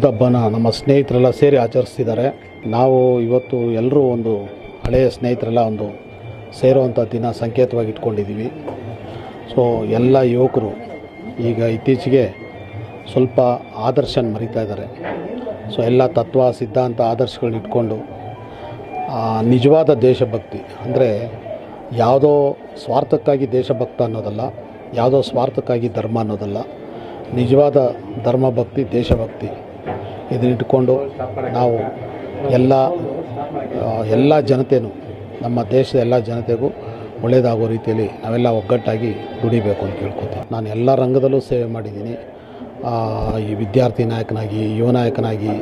ಹುಟ್ಟಿದಬ್ಬನ ನಮ್ಮ ಸ್ನೇಹಿತರೆಲ್ಲ ಸೇರಿ ಆಚರಿಸ್ತಿದ್ದಾರೆ. ನಾವು ಇವತ್ತು ಎಲ್ಲರೂ ಒಂದು ಹಳೆಯ ಸ್ನೇಹಿತರೆಲ್ಲ ಒಂದು ಸೇರುವಂಥ ದಿನ ಸಂಕೇತವಾಗಿ ಇಟ್ಕೊಂಡಿದ್ದೀವಿ. ಸೊ ಎಲ್ಲ ಯುವಕರು ಈಗ ಇತ್ತೀಚೆಗೆ ಸ್ವಲ್ಪ ಆದರ್ಶನ ಮರಿತಾ ಇದ್ದಾರೆ. ಸೊ ಎಲ್ಲ ತತ್ವ, ಸಿದ್ಧಾಂತ, ಆದರ್ಶಗಳನ್ನ ಇಟ್ಕೊಂಡು ನಿಜವಾದ ದೇಶಭಕ್ತಿ ಅಂದರೆ ಯಾವುದೋ ಸ್ವಾರ್ಥಕ್ಕಾಗಿ ದೇಶಭಕ್ತ ಅನ್ನೋದಲ್ಲ, ಯಾವುದೋ ಸ್ವಾರ್ಥಕ್ಕಾಗಿ ಧರ್ಮ ಅನ್ನೋದಲ್ಲ, ನಿಜವಾದ ಧರ್ಮಭಕ್ತಿ, ದೇಶಭಕ್ತಿ. ಇದನ್ನಿಟ್ಕೊಂಡು ನಾವು ಎಲ್ಲ ಎಲ್ಲ ಜನತೆಯೂ ನಮ್ಮ ದೇಶದ ಎಲ್ಲ ಜನತೆಗೂ ಒಳ್ಳೆಯದಾಗೋ ರೀತಿಯಲ್ಲಿ ನಾವೆಲ್ಲ ಒಗ್ಗಟ್ಟಾಗಿ ದುಡಿಬೇಕು ಅಂತ ಕೇಳ್ಕೊತೀನಿ ನಾನು ಎಲ್ಲ ರಂಗದಲ್ಲೂ ಸೇವೆ ಮಾಡಿದ್ದೀನಿ. ಈ ವಿದ್ಯಾರ್ಥಿ ನಾಯಕನಾಗಿ, ಯುವ ನಾಯಕನಾಗಿ,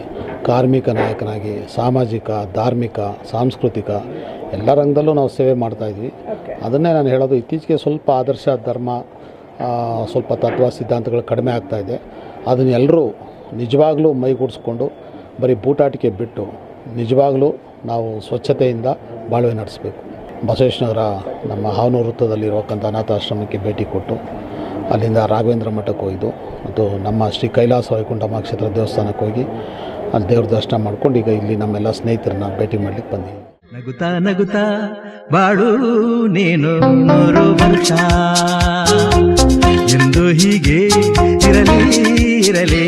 ಕಾರ್ಮಿಕ ನಾಯಕನಾಗಿ, ಸಾಮಾಜಿಕ, ಧಾರ್ಮಿಕ, ಸಾಂಸ್ಕೃತಿಕ, ಎಲ್ಲ ರಂಗದಲ್ಲೂ ನಾವು ಸೇವೆ ಮಾಡ್ತಾಯಿದ್ವಿ ಅದನ್ನೇ ನಾನು ಹೇಳೋದು, ಇತ್ತೀಚೆಗೆ ಸ್ವಲ್ಪ ಆದರ್ಶ, ಧರ್ಮ ಸ್ವಲ್ಪ ತತ್ವ, ಸಿದ್ಧಾಂತಗಳು ಕಡಿಮೆ ಆಗ್ತಾಯಿದೆ ಅದನ್ನ ಎಲ್ಲರೂ ನಿಜವಾಗ್ಲೂ ಮೈಗೂಡಿಸ್ಕೊಂಡು ಬರೀ ಬೂಟಾಟಿಕೆ ಬಿಟ್ಟು ನಿಜವಾಗ್ಲೂ ನಾವು ಸ್ವಚ್ಛತೆಯಿಂದ ಬಾಳ್ವೆ ನಡೆಸಬೇಕು. ಬಸವೇಶ್ವರ ನಮ್ಮ ಹಾವನೂರು ವೃತ್ತದಲ್ಲಿರುವಕ್ಕಂಥ ಅನಾಥಾಶ್ರಮಕ್ಕೆ ಭೇಟಿ ಕೊಟ್ಟು ಅಲ್ಲಿಂದ ರಾಘವೇಂದ್ರ ಮಠಕ್ಕೆ ಹೋಗಿದ್ದು ಮತ್ತು ನಮ್ಮ ಶ್ರೀ ಕೈಲಾಸ ವೈಕುಂಠ ಕ್ಷೇತ್ರ ದೇವಸ್ಥಾನಕ್ಕೆ ಹೋಗಿ ಅಲ್ಲಿ ದೇವ್ರ ದರ್ಶನ ಮಾಡ್ಕೊಂಡು ಈಗ ಇಲ್ಲಿ ನಮ್ಮೆಲ್ಲ ಸ್ನೇಹಿತರನ್ನ ಭೇಟಿ ಮಾಡ್ಲಿಕ್ಕೆ ಬಂದಿದ್ದೀವಿ. ನಗುತ್ತಾ ನಗುತ್ತಾ ಬಾಳು ನೀನು ನೂರು ವರ್ಷ. ಎಂದು ಹೀಗೆ ಇರಲಿ ಇರಲಿ.